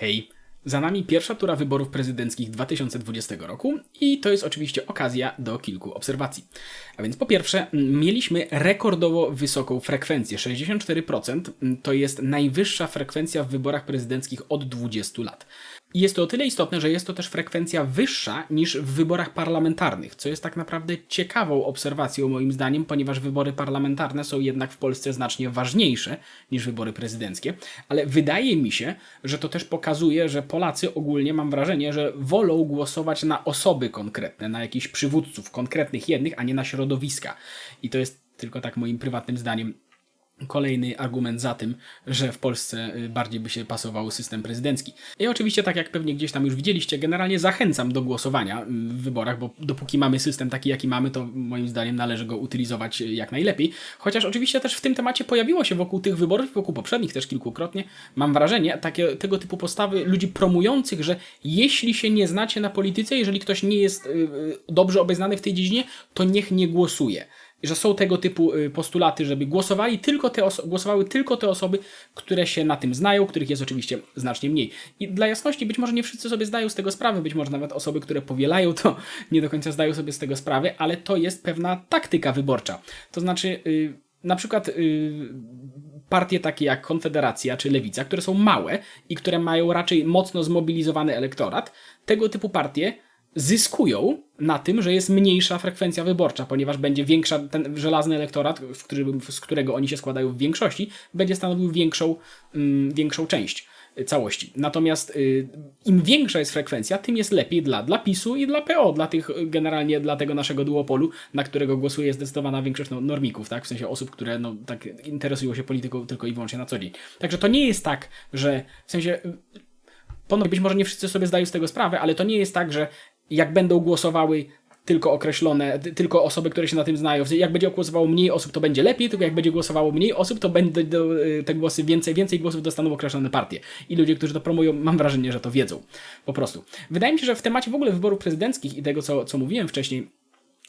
Hej, za nami pierwsza tura wyborów prezydenckich 2020 roku i to jest oczywiście okazja do kilku obserwacji. A więc po pierwsze, mieliśmy rekordowo wysoką frekwencję. 64% m, to jest najwyższa frekwencja w wyborach prezydenckich od 20 lat. Jest to o tyle istotne, że jest to też frekwencja wyższa niż w wyborach parlamentarnych, co jest tak naprawdę ciekawą obserwacją moim zdaniem, ponieważ wybory parlamentarne są jednak w Polsce znacznie ważniejsze niż wybory prezydenckie, ale wydaje mi się, że to też pokazuje, że Polacy ogólnie mam wrażenie, że wolą głosować na osoby konkretne, na jakichś przywódców konkretnych jednych, a nie na środowiska. I to jest tylko tak moim prywatnym zdaniem kolejny argument za tym, że w Polsce y, bardziej by się pasował system prezydencki. I oczywiście, tak jak pewnie gdzieś tam już widzieliście, generalnie zachęcam do głosowania mm, w wyborach, bo dopóki mamy system taki, jaki mamy, to moim zdaniem należy go utylizować y, jak najlepiej. Chociaż oczywiście też w tym temacie pojawiło się wokół tych wyborów, wokół poprzednich też kilkukrotnie, mam wrażenie, takie, tego typu postawy ludzi promujących, że jeśli się nie znacie na polityce, jeżeli ktoś nie jest y, y, dobrze obeznany w tej dziedzinie, to niech nie głosuje że są tego typu y, postulaty, żeby głosowali tylko te oso- głosowały tylko te osoby, które się na tym znają, których jest oczywiście znacznie mniej. I dla jasności, być może nie wszyscy sobie zdają z tego sprawę, być może nawet osoby, które powielają to, nie do końca zdają sobie z tego sprawę, ale to jest pewna taktyka wyborcza. To znaczy, yy, na przykład yy, partie takie jak Konfederacja czy Lewica, które są małe i które mają raczej mocno zmobilizowany elektorat, tego typu partie zyskują na tym, że jest mniejsza frekwencja wyborcza, ponieważ będzie większa, ten żelazny elektorat, w którym, z którego oni się składają w większości, będzie stanowił większą, mm, większą część y, całości. Natomiast y, im większa jest frekwencja, tym jest lepiej dla, dla PiSu i dla PO, dla tych y, generalnie dla tego naszego duopolu, na którego głosuje zdecydowana większość no, normików, tak? w sensie osób, które no, tak interesują się polityką tylko i wyłącznie na co dzień. Także to nie jest tak, że w sensie y, ponownie być może nie wszyscy sobie zdają z tego sprawę, ale to nie jest tak, że jak będą głosowały tylko określone, ty- tylko osoby, które się na tym znają. Jak będzie głosowało mniej osób, to będzie lepiej, tylko jak będzie głosowało mniej osób, to będą y, te głosy więcej, więcej głosów dostaną określone partie. I ludzie, którzy to promują, mam wrażenie, że to wiedzą. Po prostu. Wydaje mi się, że w temacie w ogóle wyborów prezydenckich i tego, co, co mówiłem wcześniej,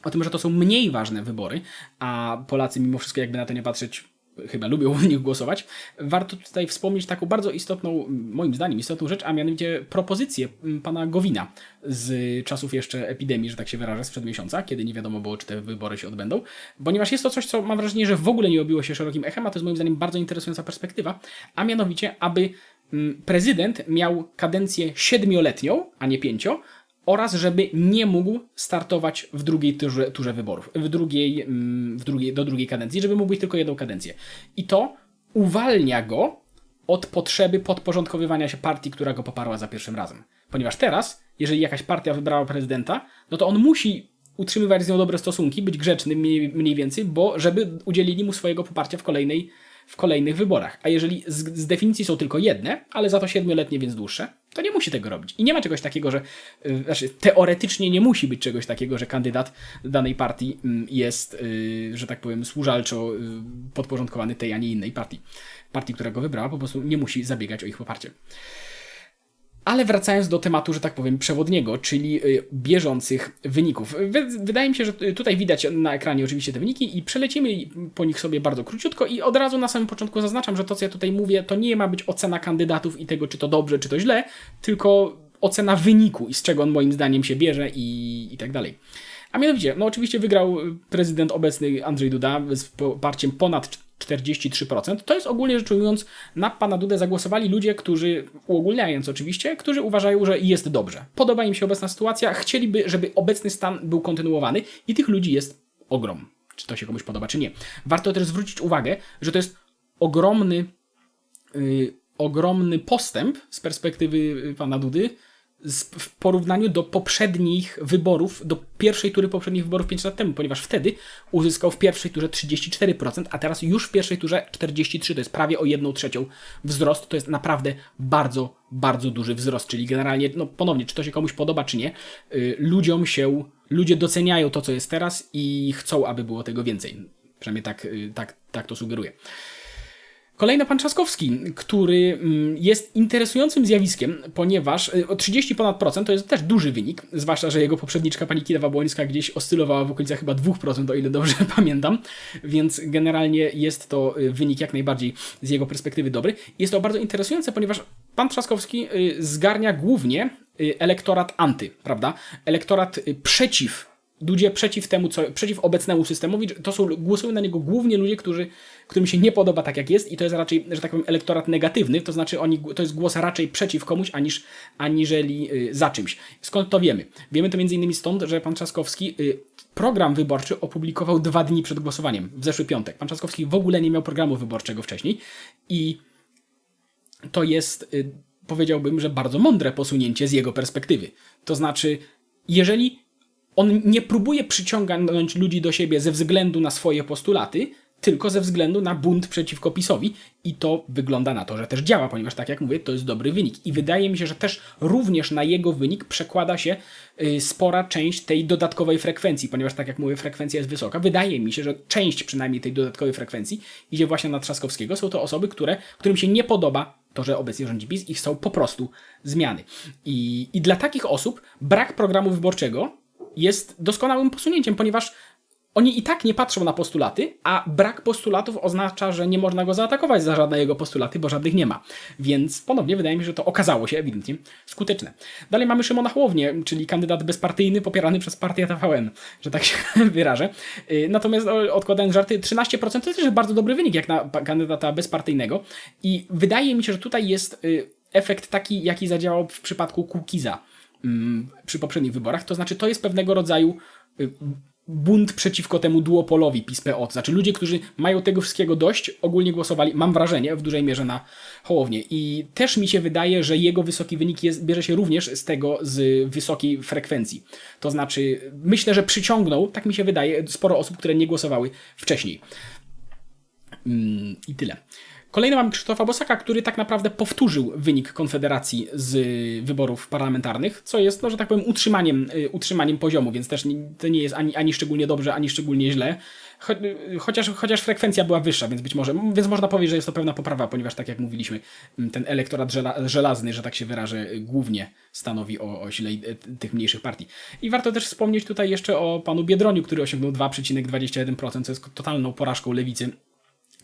o tym, że to są mniej ważne wybory, a Polacy mimo wszystko, jakby na to nie patrzeć, chyba lubią w nich głosować, warto tutaj wspomnieć taką bardzo istotną, moim zdaniem, istotną rzecz, a mianowicie propozycję m, pana Gowina z czasów jeszcze epidemii, że tak się wyrażę, sprzed miesiąca, kiedy nie wiadomo było, czy te wybory się odbędą, ponieważ jest to coś, co mam wrażenie, że w ogóle nie obiło się szerokim echem, a to jest moim zdaniem bardzo interesująca perspektywa, a mianowicie, aby m, prezydent miał kadencję siedmioletnią, a nie pięcio, oraz żeby nie mógł startować w drugiej turze, turze wyborów, w drugiej, mm, w drugiej, do drugiej kadencji, żeby mógł być tylko jedną kadencję. I to uwalnia go od potrzeby podporządkowywania się partii, która go poparła za pierwszym razem. Ponieważ teraz, jeżeli jakaś partia wybrała prezydenta, no to on musi utrzymywać z nią dobre stosunki, być grzeczny mniej, mniej więcej, bo żeby udzielili mu swojego poparcia w kolejnej w kolejnych wyborach. A jeżeli z, z definicji są tylko jedne, ale za to siedmioletnie, więc dłuższe, to nie musi tego robić. I nie ma czegoś takiego, że y, znaczy teoretycznie nie musi być czegoś takiego, że kandydat danej partii mm, jest, y, że tak powiem, służalczo y, podporządkowany tej, a nie innej partii. Partii, która go wybrała, po prostu nie musi zabiegać o ich poparcie. Ale wracając do tematu, że tak powiem, przewodniego, czyli y, bieżących wyników. Wy, wydaje mi się, że y, tutaj widać na ekranie oczywiście te wyniki i przelecimy po nich sobie bardzo króciutko i od razu na samym początku zaznaczam, że to, co ja tutaj mówię, to nie ma być ocena kandydatów i tego, czy to dobrze, czy to źle, tylko ocena wyniku i z czego on moim zdaniem się bierze i, i tak dalej. A mianowicie, no oczywiście wygrał prezydent obecny Andrzej Duda z poparciem ponad 43%. To jest ogólnie rzecz ujmując, na pana Dudę zagłosowali ludzie, którzy, uogólniając oczywiście, którzy uważają, że jest dobrze. Podoba im się obecna sytuacja, chcieliby, żeby obecny stan był kontynuowany i tych ludzi jest ogrom. Czy to się komuś podoba, czy nie. Warto też zwrócić uwagę, że to jest ogromny, yy, ogromny postęp z perspektywy y, pana Dudy, w porównaniu do poprzednich wyborów, do pierwszej tury poprzednich wyborów 5 lat temu, ponieważ wtedy uzyskał w pierwszej turze 34%, a teraz już w pierwszej turze 43%, to jest prawie o 1 trzecią wzrost, to jest naprawdę bardzo, bardzo duży wzrost, czyli generalnie, no ponownie, czy to się komuś podoba, czy nie, yy, ludziom się, ludzie doceniają to, co jest teraz i chcą, aby było tego więcej. Przynajmniej tak, yy, tak, tak to sugeruje. Kolejny pan Trzaskowski, który mm, jest interesującym zjawiskiem, ponieważ y, o 30 ponad procent to jest też duży wynik, zwłaszcza, że jego poprzedniczka pani Kidawa Błońska gdzieś oscylowała w okolicach chyba 2%, o ile dobrze pamiętam, więc generalnie jest to y, wynik jak najbardziej z jego perspektywy dobry. Jest to bardzo interesujące, ponieważ pan Trzaskowski y, zgarnia głównie elektorat anty, prawda? Elektorat przeciw ludzie przeciw temu, co, przeciw obecnemu systemowi, to są, głosują na niego głównie ludzie, którzy, którym się nie podoba tak jak jest i to jest raczej, że tak powiem, elektorat negatywny, to znaczy oni, to jest głos raczej przeciw komuś, aniż, aniżeli y, za czymś. Skąd to wiemy? Wiemy to między innymi stąd, że pan Trzaskowski y, program wyborczy opublikował dwa dni przed głosowaniem, w zeszły piątek. Pan Trzaskowski w ogóle nie miał programu wyborczego wcześniej i to jest, y, powiedziałbym, że bardzo mądre posunięcie z jego perspektywy. To znaczy, jeżeli on nie próbuje przyciągnąć ludzi do siebie ze względu na swoje postulaty, tylko ze względu na bunt przeciwko PiSowi i to wygląda na to, że też działa, ponieważ tak jak mówię, to jest dobry wynik. I wydaje mi się, że też również na jego wynik przekłada się y, spora część tej dodatkowej frekwencji, ponieważ tak jak mówię, frekwencja jest wysoka. Wydaje mi się, że część przynajmniej tej dodatkowej frekwencji idzie właśnie na Trzaskowskiego. Są to osoby, które, którym się nie podoba to, że obecnie rządzi PiS i chcą po prostu zmiany. I, I dla takich osób brak programu wyborczego jest doskonałym posunięciem, ponieważ oni i tak nie patrzą na postulaty, a brak postulatów oznacza, że nie można go zaatakować za żadne jego postulaty, bo żadnych nie ma. Więc ponownie wydaje mi się, że to okazało się ewidentnie skuteczne. Dalej mamy Szymona Hołownię, czyli kandydat bezpartyjny popierany przez partię TVN, że tak się wyrażę. Y, natomiast odkładając żarty, 13% to też bardzo dobry wynik jak na kandydata bezpartyjnego i wydaje mi się, że tutaj jest y, efekt taki, jaki zadziałał w przypadku Kukiza przy poprzednich wyborach. To znaczy, to jest pewnego rodzaju y, bunt przeciwko temu duopolowi PiS-PO. To znaczy, ludzie, którzy mają tego wszystkiego dość, ogólnie głosowali, mam wrażenie, w dużej mierze na Hołownię. I też mi się wydaje, że jego wysoki wynik jest, bierze się również z tego, z wysokiej frekwencji. To znaczy, myślę, że przyciągnął, tak mi się wydaje, sporo osób, które nie głosowały wcześniej. Mm, I tyle. Kolejny mamy Krzysztofa Bosaka, który tak naprawdę powtórzył wynik Konfederacji z wyborów parlamentarnych, co jest, no, że tak powiem, utrzymaniem, y, utrzymaniem poziomu, więc też to nie jest ani, ani szczególnie dobrze, ani szczególnie źle. Cho chociaż, chociaż frekwencja była wyższa, więc być może, więc można powiedzieć, że jest to pewna poprawa, ponieważ tak jak mówiliśmy, ten elektorat żela żelazny, że tak się wyrażę, głównie stanowi o, o y, tych mniejszych partii. I warto też wspomnieć tutaj jeszcze o panu Biedroniu, który osiągnął 2,21%, co jest totalną porażką lewicy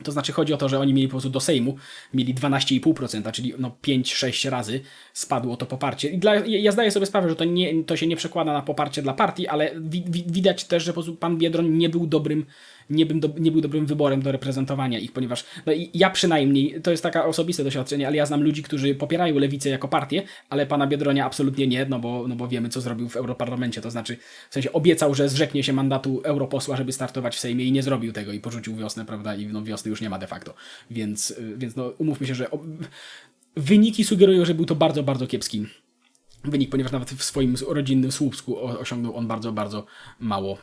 to znaczy chodzi o to, że oni mieli po prostu do Sejmu, mieli 12,5%, czyli no 5-6 razy spadło to poparcie. I dla, ja zdaję sobie sprawę, że to, nie, to się nie przekłada na poparcie dla partii, ale wi, wi, widać też, że po prostu pan Biedroń nie był dobrym nie, bym do, nie był dobrym wyborem do reprezentowania ich, ponieważ no ja przynajmniej, to jest taka osobiste doświadczenie, ale ja znam ludzi, którzy popierają lewicę jako partię, ale pana Biedronia absolutnie nie, no bo, no bo wiemy, co zrobił w Europarlamencie, to znaczy w sensie obiecał, że zrzeknie się mandatu europosła, żeby startować w Sejmie i nie zrobił tego i porzucił wiosnę, prawda, i no wiosny już nie ma de facto, więc, więc no umówmy się, że wyniki sugerują, że był to bardzo, bardzo kiepski wynik, ponieważ nawet w swoim rodzinnym Słupsku osiągnął on bardzo, bardzo mało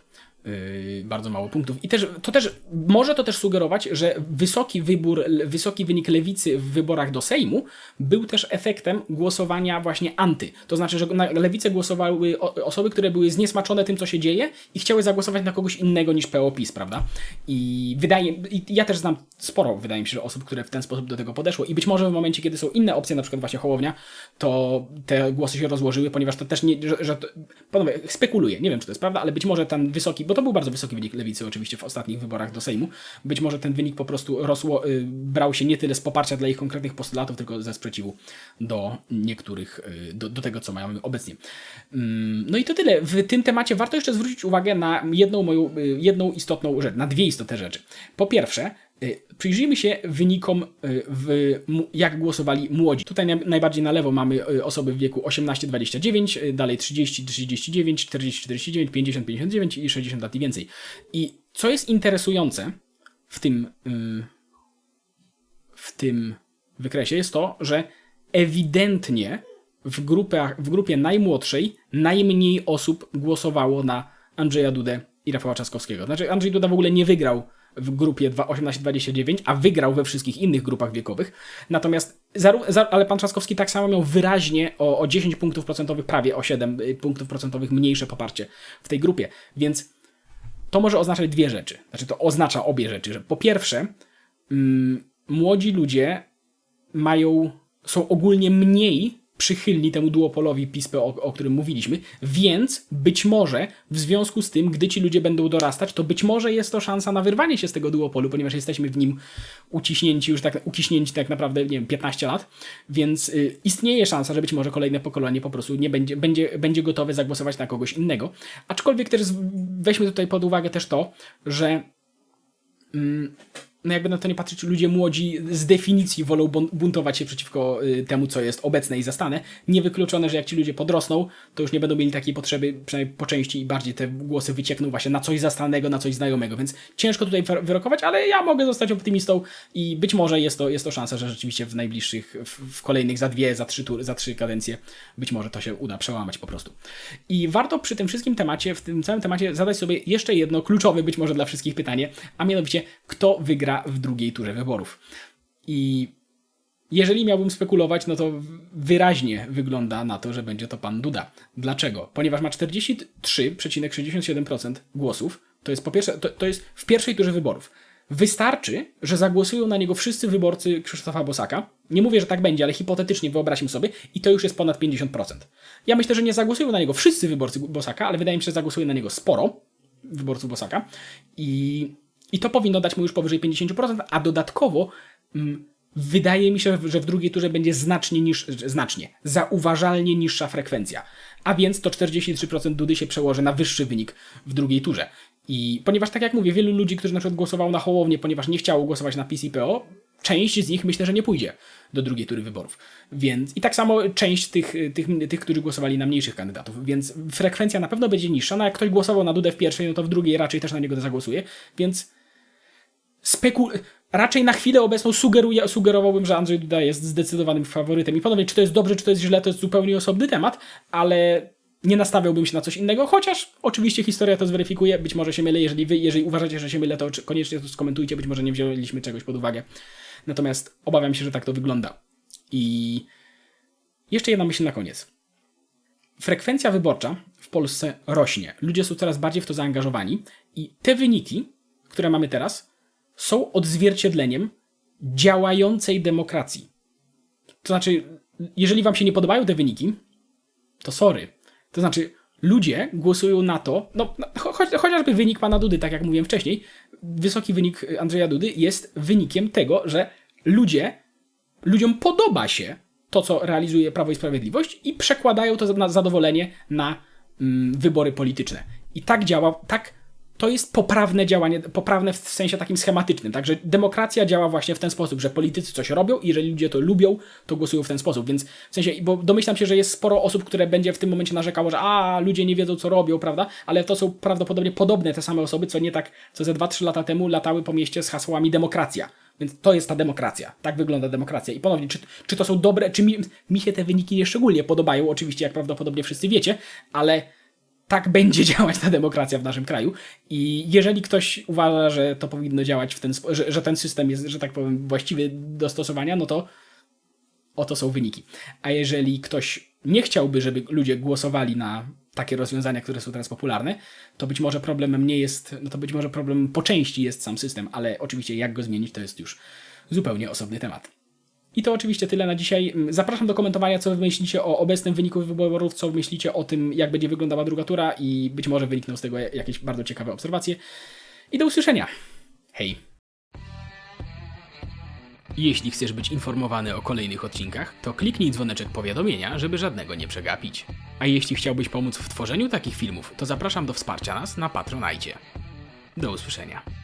bardzo mało punktów. I też, to też może to też sugerować, że wysoki wybór, wysoki wynik lewicy w wyborach do Sejmu był też efektem głosowania właśnie anty. To znaczy, że na lewicę głosowały osoby, które były zniesmaczone tym, co się dzieje i chciały zagłosować na kogoś innego niż PO-PiS, prawda? I wydaje, i ja też znam sporo, wydaje mi się, osób, które w ten sposób do tego podeszło i być może w momencie, kiedy są inne opcje, na przykład właśnie Hołownia, to te głosy się rozłożyły, ponieważ to też nie, że, że to, panowie, spekuluję, nie wiem, czy to jest prawda, ale być może ten wysoki, to był bardzo wysoki wynik lewicy oczywiście w ostatnich wyborach do Sejmu. Być może ten wynik po prostu rosło, y, brał się nie tyle z poparcia dla ich konkretnych postulatów, tylko ze sprzeciwu do niektórych, y, do, do tego, co mają obecnie. Mm, no i to tyle. W tym temacie warto jeszcze zwrócić uwagę na jedną moją, y, jedną istotną rzecz, na dwie istotne rzeczy. Po pierwsze, Przyjrzyjmy się wynikom, w, jak głosowali młodzi. Tutaj najbardziej na lewo mamy osoby w wieku 18-29, dalej 30-39, 40-49, 50-59 i 60 lat i więcej. I co jest interesujące w tym, w tym wykresie jest to, że ewidentnie w, grupach, w grupie najmłodszej najmniej osób głosowało na Andrzeja Dudę i Rafała Trzaskowskiego. Znaczy Andrzej Duda w ogóle nie wygrał w grupie 18-29, a wygrał we wszystkich innych grupach wiekowych. Natomiast, ale pan Trzaskowski tak samo miał wyraźnie o, o 10 punktów procentowych, prawie o 7 y, punktów procentowych mniejsze poparcie w tej grupie. Więc to może oznaczać dwie rzeczy. Znaczy, to oznacza obie rzeczy. Że po pierwsze, mm, młodzi ludzie mają, są ogólnie mniej przychylni temu duopolowi PiS, o, o którym mówiliśmy, więc być może w związku z tym, gdy ci ludzie będą dorastać, to być może jest to szansa na wyrwanie się z tego duopolu, ponieważ jesteśmy w nim uciśnięci już tak, uciśnięci tak naprawdę, nie wiem, 15 lat, więc y, istnieje szansa, że być może kolejne pokolenie po prostu nie będzie, będzie, będzie gotowe zagłosować na kogoś innego. Aczkolwiek też weźmy tutaj pod uwagę też to, że no jakby na to nie patrzeć, ludzie młodzi z definicji wolą bun- buntować się przeciwko y, temu, co jest obecne i zastane. Niewykluczone, że jak ci ludzie podrosną, to już nie będą mieli takiej potrzeby, przynajmniej po części i bardziej te głosy wyciekną właśnie na coś zastanego, na coś znajomego, więc ciężko tutaj wy- wyrokować, ale ja mogę zostać optymistą i być może jest to, jest to szansa, że rzeczywiście w najbliższych, w, w kolejnych za dwie, za trzy, tury, za trzy kadencje być może to się uda przełamać po prostu. I warto przy tym wszystkim temacie, w tym całym temacie zadać sobie jeszcze jedno kluczowe być może dla wszystkich pytanie, a mianowicie kto wygra w drugiej turze wyborów. I jeżeli miałbym spekulować, no to wyraźnie wygląda na to, że będzie to pan Duda. Dlaczego? Ponieważ ma 43,67% głosów. To jest po pierwsze, to, to jest w pierwszej turze wyborów. Wystarczy, że zagłosują na niego wszyscy wyborcy Krzysztofa Bosaka. Nie mówię, że tak będzie, ale hipotetycznie wyobraźmy sobie i to już jest ponad 50%. Ja myślę, że nie zagłosują na niego wszyscy wyborcy Bosaka, ale wydaje mi się, że zagłosuje na niego sporo wyborców Bosaka i, i to powinno dać mu już powyżej 50%, a dodatkowo mm, wydaje mi się, że w drugiej turze będzie znacznie niż, znacznie, zauważalnie niższa frekwencja. A więc to 43% Dudy się przełoży na wyższy wynik w drugiej turze. I ponieważ, tak jak mówię, wielu ludzi, którzy na przykład głosowało na Hołownię, ponieważ nie chciało głosować na PiS i PO, część z nich myślę, że nie pójdzie do drugiej tury wyborów. Więc i tak samo część tych, tych, tych, którzy głosowali na mniejszych kandydatów. Więc frekwencja na pewno będzie niższa. No jak ktoś głosował na Dudę w pierwszej, no to w drugiej raczej też na niego zagłosuje. Więc spekul... Raczej na chwilę obecną sugeruję, sugerowałbym, że Andrzej Duda jest zdecydowanym faworytem. I ponownie, czy to jest dobrze, czy to jest źle, to jest zupełnie osobny temat, ale nie nastawiałbym się na coś innego, chociaż oczywiście historia to zweryfikuje. Być może się mylę, jeżeli wy, jeżeli uważacie, że się mylę, to koniecznie to skomentujcie, być może nie wzięliśmy czegoś pod uwagę. Natomiast obawiam się, że tak to wygląda. I jeszcze jedna myśl na koniec. Frekwencja wyborcza w Polsce rośnie. Ludzie są coraz bardziej w to zaangażowani i te wyniki, które mamy teraz, są odzwierciedleniem działającej demokracji. To znaczy, jeżeli wam się nie podobają te wyniki, to sorry. To znaczy, ludzie głosują na to, no cho cho- chociażby wynik pana Dudy, tak jak mówiłem wcześniej, wysoki wynik Andrzeja Dudy jest wynikiem tego, że ludzie, ludziom podoba się to, co realizuje Prawo i Sprawiedliwość i przekładają to na zadowolenie na mm, wybory polityczne. I tak działa, tak to jest poprawne działanie, poprawne w sensie takim schematycznym. Także demokracja działa właśnie w ten sposób, że politycy coś robią i jeżeli ludzie to lubią, to głosują w ten sposób. Więc w sensie, bo domyślam się, że jest sporo osób, które będzie w tym momencie narzekało, że a, ludzie nie wiedzą, co robią, prawda? Ale to są prawdopodobnie podobne te same osoby, co nie tak, co ze 2-3 lata temu latały po mieście z hasłami demokracja. Więc to jest ta demokracja. Tak wygląda demokracja. I ponownie, czy, czy to są dobre, czy mi, mi się te wyniki nie szczególnie podobają, oczywiście, jak prawdopodobnie wszyscy wiecie, ale tak będzie działać ta demokracja w naszym kraju. I jeżeli ktoś uważa, że to powinno działać w ten że, że ten system jest, że tak powiem, właściwy do stosowania, no to oto są wyniki. A jeżeli ktoś nie chciałby, żeby ludzie głosowali na takie rozwiązania, które są teraz popularne, to być może problemem nie jest, no to być może problemem po części jest sam system, ale oczywiście jak go zmienić, to jest już zupełnie osobny temat. I to oczywiście tyle na dzisiaj. Zapraszam do komentowania, co wy myślicie o obecnym wyniku wyborów, co myślicie o tym, jak będzie wyglądała druga tura i być może wynikną z tego jakieś bardzo ciekawe obserwacje. I do usłyszenia. Hej! Jeśli chcesz być informowany o kolejnych odcinkach, to kliknij dzwoneczek powiadomienia, żeby żadnego nie przegapić. A jeśli chciałbyś pomóc w tworzeniu takich filmów, to zapraszam do wsparcia nas na Patronajcie. Do usłyszenia.